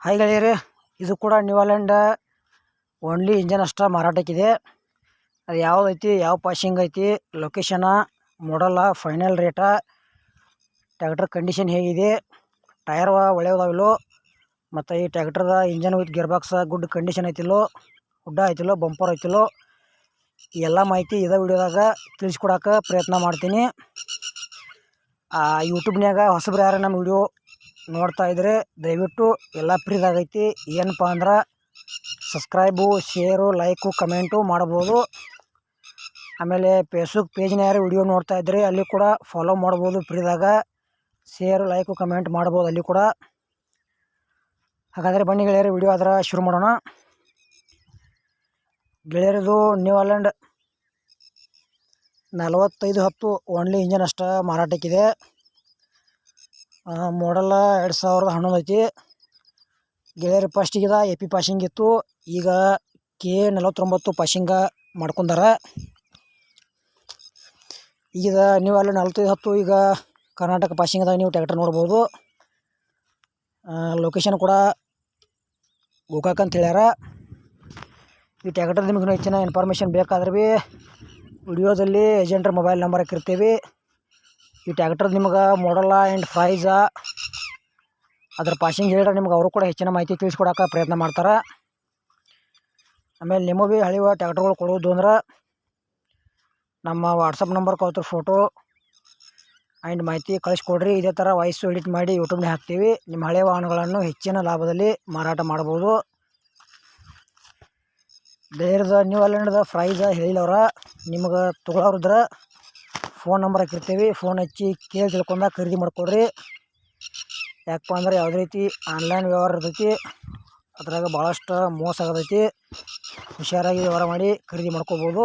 Hi ಗೆಳೆಯರೇ, ಇದು ಕೂಡ ನ್ಯೂಲ್ಯಾಂಡ್ ಓನ್ಲಿ ಇಂಜನ್ ಅಷ್ಟೇ ಮಾರಾಟಕ್ಕಿದೆ ಅದು ಯಾವ್ದು ಐತಿ, ಯಾವ ಪಾಶಿಂಗ್ ಐತಿ ಲೊಕೇಶನ ಮಾಡಲ್ಲ ಫೈನಲ್ ರೇಟ ಟ್ಯಾಕ್ಟರ್ ಕಂಡೀಷನ್ ಹೇಗಿದೆ ಟಯರ್ ಒಳ್ಳೆಯದಾವಿಲ್ಲೋ ಮತ್ತು ಈ ಟ್ಯಾಕ್ಟ್ರದ engine with box good condition ಐತಿಲ್ಲೋ ಗುಡ್ಡ ಐತಿಲ್ಲೋ ಬಂಪರ್ ಐತಿಲ್ಲೋ ಎಲ್ಲ ಮಾಹಿತಿ ಇದೇ ವಿಡಿಯೋದಾಗ ತಿಳಿಸ್ಕೊಡಕ್ಕೆ ಪ್ರಯತ್ನ ಮಾಡ್ತೀನಿ. ಯೂಟ್ಯೂಬ್ನ್ಯಾಗ ಹೊಸಬ್ರು ಯಾರು ನಮ್ಮ ವಿಡಿಯೋ ನೋಡ್ತಾ ಇದ್ರೆ ದಯವಿಟ್ಟು ಎಲ್ಲ ಫ್ರೀದಾಗೈತಿ ಏನಪ್ಪ ಅಂದ್ರೆ ಸಬ್ಸ್ಕ್ರೈಬು ಶೇರು ಲೈಕು ಕಮೆಂಟು ಮಾಡ್ಬೋದು. ಆಮೇಲೆ ಫೇಸ್ಬುಕ್ ಪೇಜ್ನ ಯಾರು ವಿಡಿಯೋ ನೋಡ್ತಾ ಇದ್ದರೆ ಅಲ್ಲಿ ಕೂಡ ಫಾಲೋ ಮಾಡ್ಬೋದು ಫ್ರೀದಾಗ ಶೇರು ಲೈಕು ಕಮೆಂಟ್ ಮಾಡ್ಬೋದು ಅಲ್ಲಿ ಕೂಡ. ಹಾಗಾದರೆ ಬನ್ನಿ ಗೆಳೆಯರು ವಿಡಿಯೋ ಆದ್ರೆ ಶುರು ಮಾಡೋಣ. ಗೆಳೆಯರದು ನ್ಯೂ ಆಲ್ಯಾಂಡ್ ನಲವತ್ತೈದು ಹತ್ತು ಓನ್ಲಿ ಇಂಜನ್ ಅಷ್ಟೇ ಮಾರಾಟಕ್ಕಿದೆ. ಮಾಡಲ್ಲ ಎರಡು ಸಾವಿರದ ಹನ್ನೊಂದು ಐತಿ ಗೆಳೆಯರು ಫಸ್ಟಿಗಿದ ಎ ಪಿ ಪಾಸಿಂಗ್ ಇತ್ತು. ಈಗ ಕೆ ನಲವತ್ತೊಂಬತ್ತು ಪಾಸಿಂಗ ಮಾಡ್ಕೊಂಡಾರ. ಈಗ ನೀವು ಅಲ್ಲಿ ನಲ್ವತ್ತೈದು, ಹತ್ತು, ಈಗ ಕರ್ನಾಟಕ ಪಾಸಿಂಗ್ದಾಗ ನೀವು ಟ್ಯಾಕ್ಟರ್ ನೋಡ್ಬೋದು. ಲೊಕೇಶನ್ ಕೂಡ ಗೋಕಾಕ್ ಅಂತ ಹೇಳ್ಯಾರ. ಈ ಟ್ಯಾಕ್ಟರ್ ನಿಮಗೆ ಹೆಚ್ಚಿನ ಇನ್ಫಾರ್ಮೇಷನ್ ಬೇಕಾದ್ರೆ ಭೀ ವಿಡಿಯೋದಲ್ಲಿ ಏಜೆಂಟ್ರ ಮೊಬೈಲ್ ನಂಬರ್ ಹಾಕಿರ್ತೀವಿ. ಈ ಟ್ಯಾಕ್ಟರ್ ನಿಮ್ಗೆ ಮಾಡಲ್ಲ ಆ್ಯಂಡ್ ಪ್ರೈಸ ಅದ್ರ ಪಾಸಿಂಗ್ ಹೇಳಿದ್ರೆ ನಿಮ್ಗೆ ಅವರು ಕೂಡ ಹೆಚ್ಚಿನ ಮಾಹಿತಿ ತಿಳಿಸ್ಕೊಡೋಕೆ ಪ್ರಯತ್ನ ಮಾಡ್ತಾರೆ. ಆಮೇಲೆ ನಿಮಗೆ ಭೀ ಹಳಿವ ಟ್ಯಾಕ್ಟರ್ಗಳು ಕೊಡೋದು ಅಂದ್ರೆ ನಮ್ಮ ವಾಟ್ಸಪ್ ನಂಬರ್ ಕಳ್ತ್ರ ಫೋಟೋ ಆ್ಯಂಡ್ ಮಾಹಿತಿ ಕಳಿಸ್ಕೊಡ್ರಿ. ಇದೇ ಥರ ವಾಯ್ಸು ಎಡಿಟ್ ಮಾಡಿ ಯೂಟ್ಯೂಬ್ನೇ ಹಾಕ್ತೀವಿ. ನಿಮ್ಮ ಹಳೆಯ ವಾಹನಗಳನ್ನು ಹೆಚ್ಚಿನ ಲಾಭದಲ್ಲಿ ಮಾರಾಟ ಮಾಡ್ಬೋದು. ಬೇರೆದ ನ್ಯೂ ಅಲೆಂಡ್ದ ಫ್ರೈಸ ಹೇಳಿಲ್ಲವ್ರ ನಿಮ್ಗೆ ತೊಗೊಳೋರಿದ್ರ ಫೋನ್ ನಂಬರ್ ಹಾಕಿರ್ತೀವಿ. ಫೋನ್ ಹಚ್ಚಿ ಕೇಳಿ ತಿಳ್ಕೊಂಡ ಖರೀದಿ ಮಾಡ್ಕೊಡ್ರಿ. ಯಾಕಪ್ಪ ಅಂದ್ರೆ ಯಾವುದೇ ರೀತಿ ಆನ್ಲೈನ್ ವ್ಯವಹಾರ ಇರ್ತೈತಿ, ಅದ್ರಾಗ ಭಾಳಷ್ಟು ಮೋಸ ಆಗತೈತಿ. ಹುಷಾರಾಗಿ ವ್ಯವಹಾರ ಮಾಡಿ ಖರೀದಿ ಮಾಡ್ಕೋಬೋದು.